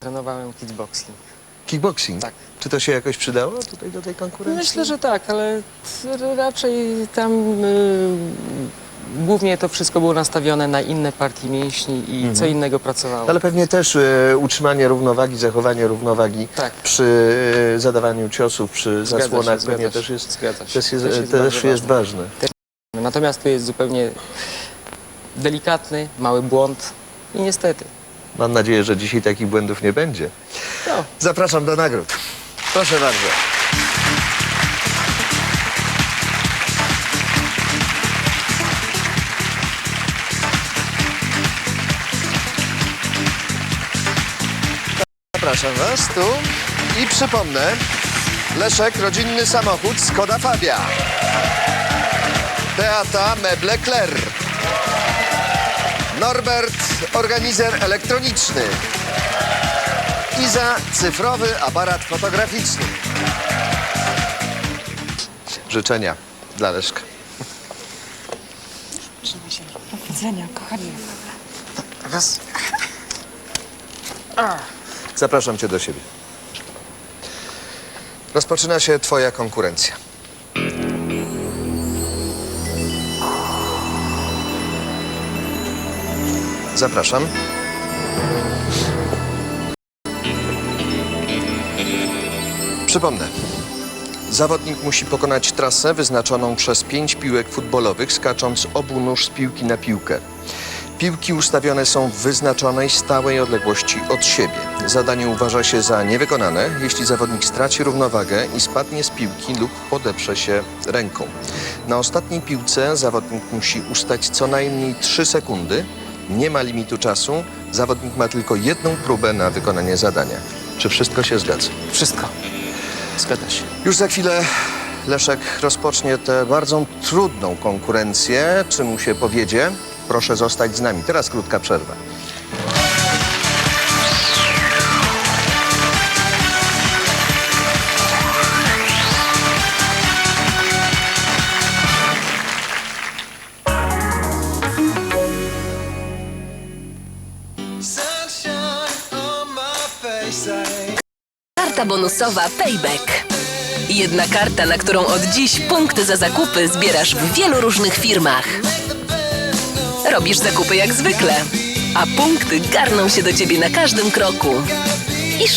Trenowałem kickboxing. Kickboxing? Tak. Czy to się jakoś przydało tutaj do tej konkurencji? Myślę, że tak, ale raczej tam y, głównie to wszystko było nastawione na inne partie mięśni i co innego pracowało. Ale pewnie też e, utrzymanie równowagi, zachowanie równowagi Tak. przy e, zadawaniu ciosów, przy Zgadza zasłonach się, pewnie też jest, też jest, Też jest też jest ważne. Natomiast tu jest zupełnie delikatny, mały błąd i niestety. Mam nadzieję, że dzisiaj takich błędów nie będzie. No, Zapraszam do nagród. Proszę bardzo. Zapraszam Was tu i przypomnę, Leszek, rodzinny samochód Skoda Fabia. Beata, meble Kler. Norbert, organizer elektroniczny. Iza, cyfrowy aparat fotograficzny. Życzenia dla Leszka. Powodzenia, kochanie. raz. Zapraszam Cię do siebie. Rozpoczyna się Twoja konkurencja. Zapraszam. Przypomnę. Zawodnik musi pokonać trasę wyznaczoną przez pięć piłek futbolowych, skacząc obu nóż z piłki na piłkę. Piłki ustawione są w wyznaczonej stałej odległości od siebie. Zadanie uważa się za niewykonane, jeśli zawodnik straci równowagę i spadnie z piłki lub podeprze się ręką. Na ostatniej piłce zawodnik musi ustać co najmniej 3 sekundy. Nie ma limitu czasu. Zawodnik ma tylko jedną próbę na wykonanie zadania. Czy wszystko się zgadza? Wszystko. Zgadza się. Już za chwilę Leszek rozpocznie tę bardzo trudną konkurencję. Czy mu się powiedzie? Proszę zostać z nami. Teraz krótka przerwa. Karta bonusowa Payback. Jedna karta, na którą od dziś punkty za zakupy zbierasz w wielu różnych firmach. Robisz zakupy jak zwykle, a punkty garną się do ciebie na każdym kroku. I